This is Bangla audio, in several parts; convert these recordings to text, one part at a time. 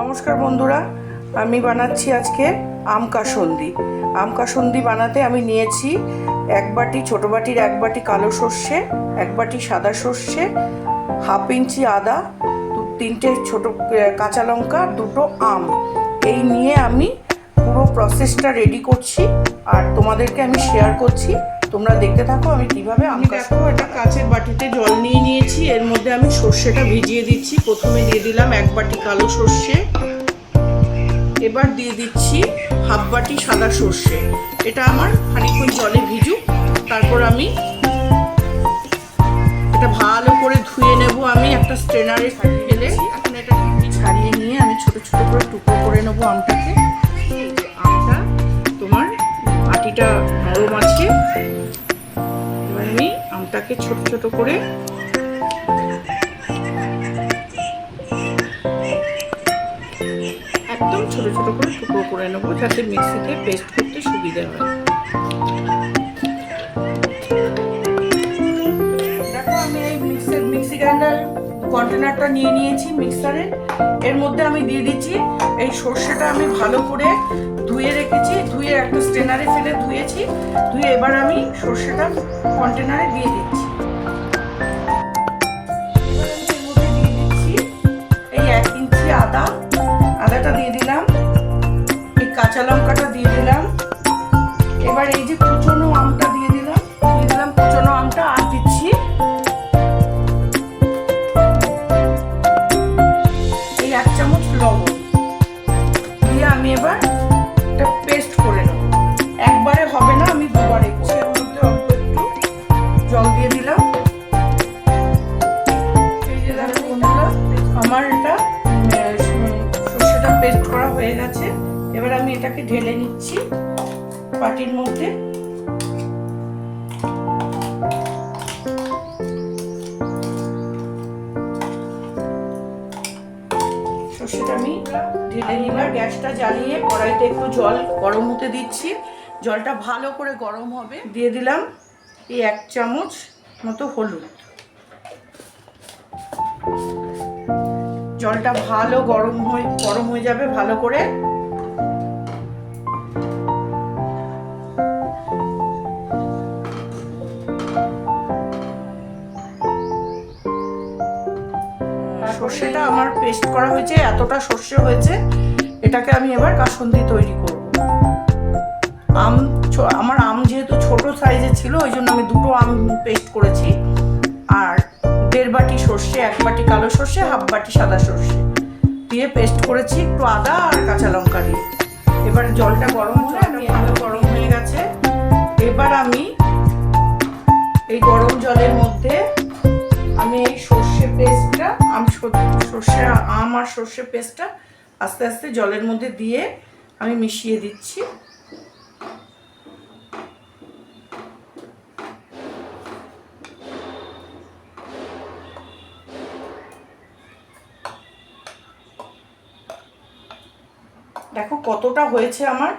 নমস্কার বন্ধুরা, আমি বানাচ্ছি আজকে আম কাসন্দি। আম কাসন্দি বানাতে আমি নিয়েছি এক বাটি ছোট বাটির এক বাটি কালো সর্ষে, এক বাটি সাদা সর্ষে, হাফ ইঞ্চি আদা তিনটে ছোট কাঁচা লঙ্কা, দুটো আম। এই নিয়ে আমি পুরো প্রসেসটা রেডি করছি আর তোমাদেরকে আমি শেয়ার করছি তোমরা দেখতে থাকো আমি কীভাবে আমি দেখো এটা কাচের বাটিতে জল নিয়ে নিয়েছি এর মধ্যে আমি সর্ষেটা ভিজিয়ে দিচ্ছি। প্রথমে দিয়ে দিলাম এক বাটি কালো সর্ষে এবার দিয়ে দিচ্ছি হাফ বাটি সাদা সর্ষে। এটা আমার খানিকক্ষণ জলে ভিজুক তারপর আমি এটা ভালো করে ধুয়ে নেব। আমি একটা স্ট্রেনারে ফেলে এখন এটা ছাড়িয়ে নিয়ে আমি ছোট ছোট করে টুকরো করে নেব আমটাকে আটিটা নরম আছে। আমি আমটাকে ছোট ছোট করে একদম ছোট ছোট করে টুকরো করে নেব, যাতে মিক্সিতে পেস্ট করতে সুবিধা হয়। কন্টেনারটা নিয়ে নিয়েছি মিক্সারে এর মধ্যে আমি দিয়ে দিচ্ছি, এই সর্ষেটা আমি ভালো করে ধুয়ে রেখেছি, ধুয়ে একটা স্টেনারে ফেলে ধুয়েছি, ধুয়ে এবার আমি সর্ষেটা কন্টেনারে দিয়ে দিচ্ছি এই এক ইঞ্চি আদা। আদাটা দিয়ে দিলাম। এই কাঁচা লঙ্কাটা দিয়ে আমি এটাকে ঢেলে নিচ্ছি পাটির মধ্যে। আমি ঢেলে নিবার গ্যাসটা জ্বালিয়ে কড়াইতে একটু জল গরম হতে দিচ্ছি। জলটা ভালো করে গরম হবে। দিয়ে দিলাম এই এক চামচ মতো হলুদ। জলটা ভালো গরম হয়ে গরম হয়ে যাবে ভালো করে। সর্ষেটা আমার পেস্ট করা হয়েছে, এতটা সর্ষে হয়েছে, এটাকে আমি এবার কাসুন্দি তৈরি করব। আম আমার আম যেহেতু ছোট সাইজে ছিল, ওই জন্য আমি দুটো আম পেস্ট করেছি। আর দেড় বাটি সর্ষে, এক বাটি কালো সর্ষে, হাফ বাটি সাদা সর্ষে দিয়ে পেস্ট করেছি একটু আদা আর কাঁচা লঙ্কা দিয়ে। এবার জলটা গরম হলে আমি ভালো গরম হয়ে গেছে। এবার আমি এই গরম জলের মধ্যে সর্ষে, আম আর সর্ষে পেস্টটা আস্তে আস্তে জলের মধ্যে দিয়ে আমি মিশিয়ে দিচ্ছি। দেখো কতটা হয়েছে আমার।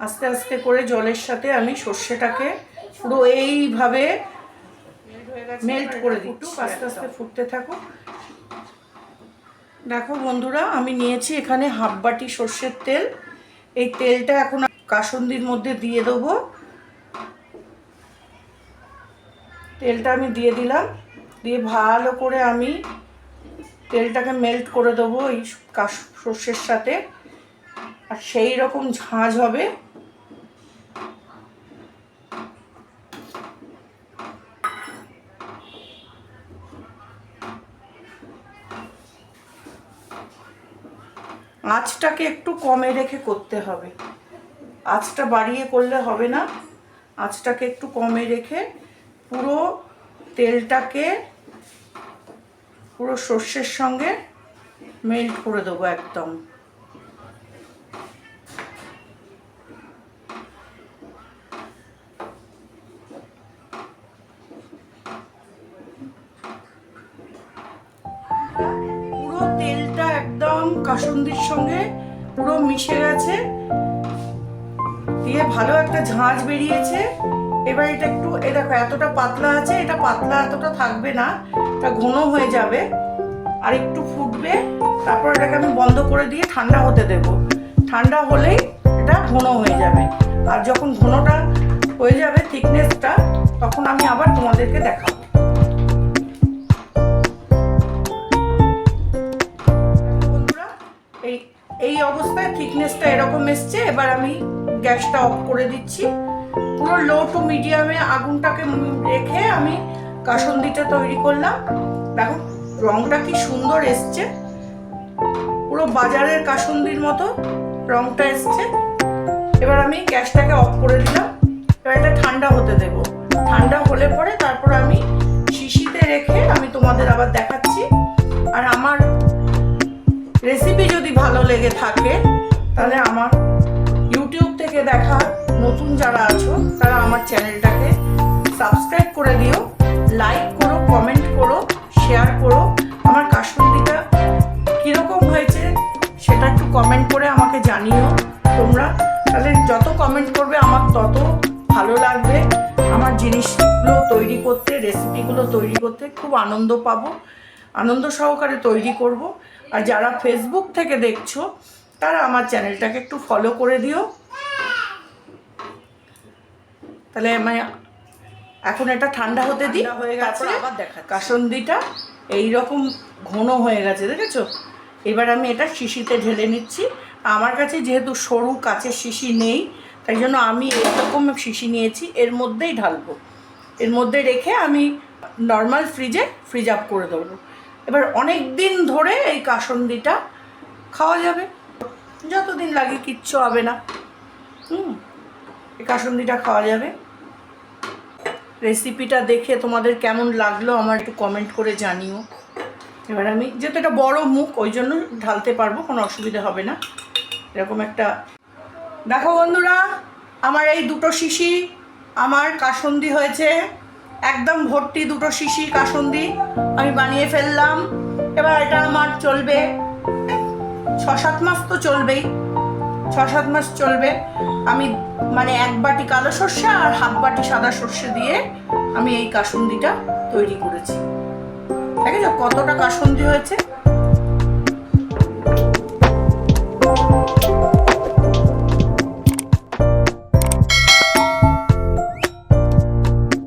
আস্তে আস্তে করে জলের সাথে আমি সর্ষেটাকে পুরো এইভাবে মেল্ট করে দিচ্ছি। আস্তে আস্তে ফুটতে থাকুক। দেখো বন্ধুরা, আমি নিয়েছি এখানে হাফ বাটি সর্ষের তেল। এই তেলটা এখন কাসন্দির মধ্যে দিয়ে দেবো। তেলটা আমি দিয়ে দিলাম। দিয়ে ভালো করে আমি তেলটাকে মেল্ট করে দেবো এই সর্ষের সাথে। আর সেই রকম ঝাঁঝ হবে। আঁচটাকে একটু কমে রেখে করতে হবে। আঁচটা বাড়িয়ে করলে হবে না। আঁচটাকে একটু কমে রেখে পুরো তেলটাকে পুরো সর্ষের সঙ্গে মেল্ট করে দেবো একদম। কাসুন্দির সঙ্গে পুরো মিশে গেছে। দিয়ে ভালো একটা ঝাঁঝ বেরিয়েছে। এবার এটা একটু, এ দেখো, এতটা পাতলা আছে, এটা পাতলা এতটা থাকবে না, এটা ঘন হয়ে যাবে। আর একটু ফুটবে, তারপর এটাকে আমি বন্ধ করে দিয়ে ঠান্ডা হতে দেব। ঠান্ডা হলেই এটা ঘন হয়ে যাবে। আর যখন ঘনটা হয়ে যাবে থিকনেসটা তখন আমি আবার তোমাদেরকে দেখাবো। এই অবস্থায় থিকনেসটা এরকম এসছে, এবার আমি গ্যাসটা অফ করে দিচ্ছি। পুরো লো টু মিডিয়ামে আগুনটাকে রেখে আমি কাসন্দিটা তৈরি করলাম। দেখো, রংটা কি সুন্দর এসছে। পুরো বাজারের কাসন্দির মতো রংটা এসছে। এবার আমি গ্যাসটাকে অফ করে দিলাম। এবার এটা ঠান্ডা হতে দেব। ঠান্ডা হলে পরে তারপর আমি শিশিতে রেখে আমি তোমাদের আবার দেখাচ্ছি লেগে থাকে, তাহলে আমার ইউটিউব থেকে দেখা নতুন যারা আছো, তারা আমার চ্যানেলটাকে সাবস্ক্রাইব করে দিও লাইক করো কমেন্ট করো শেয়ার করো। আমার কাসুন্দিটা কীরকম হয়েছে সেটা একটু কমেন্ট করে আমাকে জানিও তোমরা। তাহলে যত কমেন্ট করবে, আমার তত ভালো লাগবে। আমার জিনিসগুলো তৈরি করতে রেসিপিগুলো তৈরি করতে খুব আনন্দ পাবো। আনন্দ সহকারে তৈরি করব। আর যারা ফেসবুক থেকে দেখছ তারা আমার চ্যানেলটাকে একটু ফলো করে দিও। তাহলে মানে এখন এটা ঠান্ডা হতে দিই হয়ে গেছে আবার দেখা কাসন্দিটা এইরকম ঘন হয়ে গেছে দেখেছ? এবার আমি এটা শিশিতে ঢেলে নিচ্ছি। আমার কাছে যেহেতু সরু কাচের শিশি নেই তাই জন্য আমি এরকম শিশি নিয়েছি এর মধ্যেই ঢালবো। এর মধ্যে রেখে আমি নর্মাল ফ্রিজে ফ্রিজ আপ করে দেবো। এবার অনেক দিন ধরে এই কাসন্দিটা খাওয়া যাবে। যতদিন লাগে কিচ্ছু হবে না। হুম, এই কাসন্দিটা খাওয়া যাবে। রেসিপিটা দেখে তোমাদের কেমন লাগল আমার একটু কমেন্ট করে জানিও। এবার আমি, যেহেতু এটা বড় মুখ, ওই জন্য ঢালতে পারব, কোনো অসুবিধা হবে না। এরকম একটা, দেখো বন্ধুরা, আমার এই দুটো শিশি, আমার কাসন্দি হয়েছে। একদম ভর্তি দুটো শিশি কাসন্দি আমি বানিয়ে ফেললাম। এবার এটা আমার চলবে। ছ, সাত মাস তো চলবেই। ছ, সাত মাস চলবে। আমি মানে এক বাটি কালো সর্ষে আর হাফ বাটি সাদা সর্ষে দিয়ে আমি এই কাসুন্দিটা তৈরি করেছি। ঠিক আছে কতটা কাসুন্দি হয়েছে?